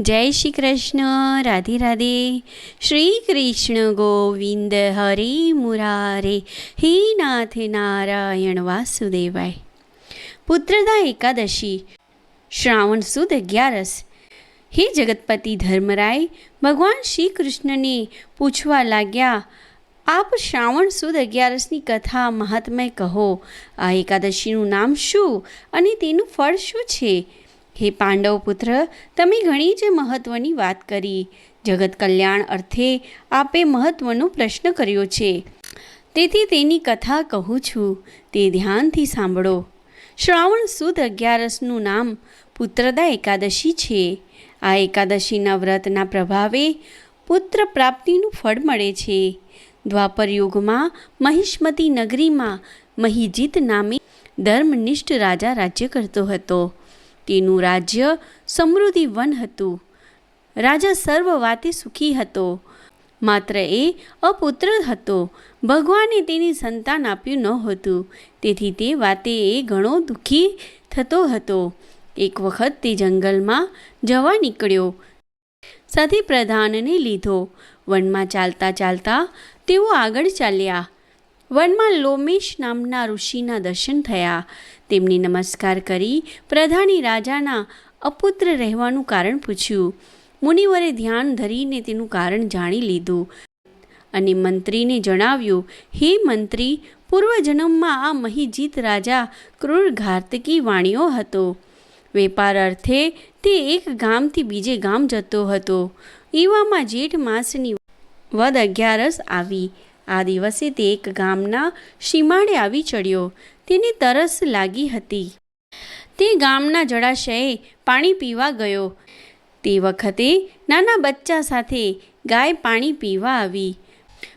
જય શ્રી કૃષ્ણ, રાધે રાધે. શ્રી કૃષ્ણ ગોવિંદ હરે મુરારે. હે નાથ નારાયણ વાસુદેવાય. પુત્રદા એકાદશી, શ્રાવણ સુદ અગિયારસ. હે જગતપતિ ધર્મરાય, ભગવાન શ્રી કૃષ્ણને પૂછવા લાગ્યા, આપ શ્રાવણ સુદ અગિયારસની કથા મહાત્મય કહો. આ એકાદશીનું નામ શું? અને તેનું ફળ શું છે? હે પાંડવ પુત્ર, તમે ઘણી જ મહત્ત્વની વાત કરી. જગત કલ્યાણ અર્થે આપે મહત્ત્વનો પ્રશ્ન કર્યો છે. તેથી તેની કથા કહું છું, તે ધ્યાનથી સાંભળો. શ્રાવણ સુદ અગિયારસનું નામ પુત્રદા એકાદશી છે. આ એકાદશીના વ્રતના પ્રભાવે પુત્ર પ્રાપ્તિનું ફળ મળે છે. દ્વાપર યુગમાં મહિષ્મતી નગરીમાં મહિજીત નામે ધર્મનિષ્ઠ રાજા રાજ્ય કરતો હતો. તેનું રાજ્ય સમૃદ્ધિવન હતું. રાજા સર્વ વાતે સુખી હતો. માત્ર એ અપુત્ર હતો. ભગવાને તેની સંતાન આપ્યું નહોતું તેથી તે વાતે એ ઘણો દુઃખી થતો હતો. એક વખત તે જંગલમાં જવા નીકળ્યો. સાથે પ્રધાનને લીધો. વનમાં ચાલતા ચાલતા તેઓ આગળ ચાલ્યા. વનમાં લોમેશ નામના ઋષિના દર્શન થયા. તેમને નમસ્કાર કરી પ્રધાની રાજાના અપુત્ર રહેવાનું કારણ પૂછ્યું. મુનિવરે ધ્યાન ધરીને તેનું કારણ જાણી લીધું અને મંત્રીને જણાવ્યું, હે મંત્રી, પૂર્વજન્મમાં આ મહિજીત રાજા ક્રૂર ઘાતકી વાણીઓ હતો. વેપાર અર્થે તે એક ગામથી બીજે ગામ જતો હતો. એવામાં જેઠ માસની વદ અગિયારસ આવી. આ દિવસે તે એક ગામના સીમાડે આવી ચડ્યો. તેને તરસ લાગી હતી. તે ગામના જળાશયે પાણી પીવા ગયો. તે વખતે નાના બચ્ચા સાથે ગાય પાણી પીવા આવી.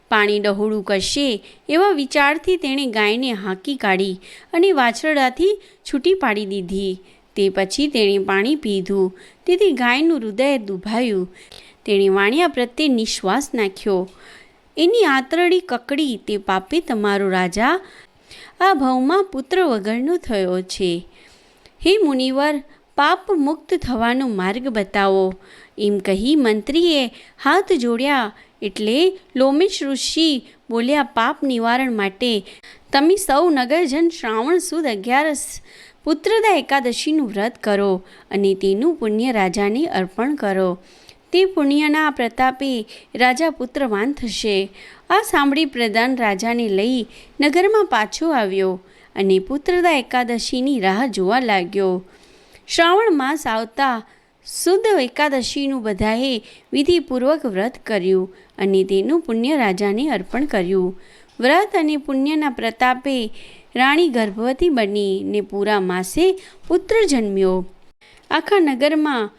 પાણી ડહોળું કરશે એવા વિચારથી તેણે ગાયને હાંકી કાઢી અને વાછરડાથી છૂટી પાડી દીધી. તે પછી તેણે પાણી પીધું. તેથી ગાયનું હૃદય દુભાયું. તેણે વાણિયા પ્રત્યે નિશ્વાસ નાખ્યો. એની આંતરડી કકડી તે પાપે તમારો રાજા. આ ભવમાં પુત્ર વગરનો થયો છે. હે મુનિવર, પાપ મુક્ત થવાનો માર્ગ બતાવો. એમ કહી મંત્રીએ હાથ જોડ્યા એટલે લોમેશ ઋષિ બોલ્યા, પાપ નિવારણ માટે તમે સૌ નગરજન શ્રાવણ સુદ અગિયારસ પુત્રદા એકાદશીનું વ્રત કરો અને તેનું પુણ્ય રાજાને અર્પણ કરો. તે પુણ્યના પ્રતાપે રાજા પુત્રવાન થશે. આ સાંભળી પ્રધાન રાજાને લઈ નગરમાં પાછો આવ્યો અને પુત્રદા એકાદશીની રાહ જોવા લાગ્યો. શ્રાવણ માસ આવતા શુદ્ધ એકાદશીનું બધાએ વિધિપૂર્વક વ્રત કર્યું અને તેનું પુણ્ય રાજાને અર્પણ કર્યું. વ્રત અને પુણ્યના પ્રતાપે રાણી ગર્ભવતી બની ને પૂરા માસે પુત્ર જન્મ્યો. આખા નગરમાં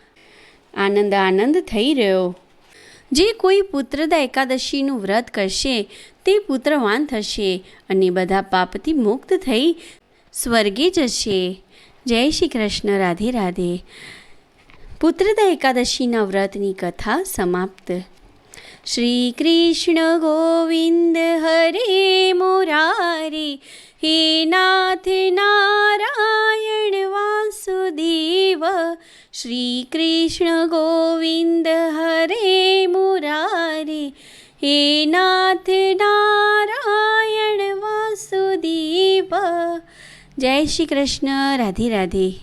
આનંદ આનંદ થઈ રહ્યો. જે કોઈ પુત્રદા એકાદશીનું વ્રત કરશે, તે પુત્રવાન થશે અને બધા પાપથી મુક્ત થઈ સ્વર્ગે જશે. જય શ્રી કૃષ્ણ, રાધે રાધે. પુત્રદા એકાદશીના વ્રતની કથા સમાપ્ત. શ્રી કૃષ્ણ ગોવિંદ હરે મોરારી, હે નાથ નારાયણ વાસુદેવ શ્રી કૃષ્ણ ગોવિંદ હરે મુરારે, હે નાથ નારાયણ વાસુદેવ. જય શ્રી કૃષ્ણ, રાધે રાધે.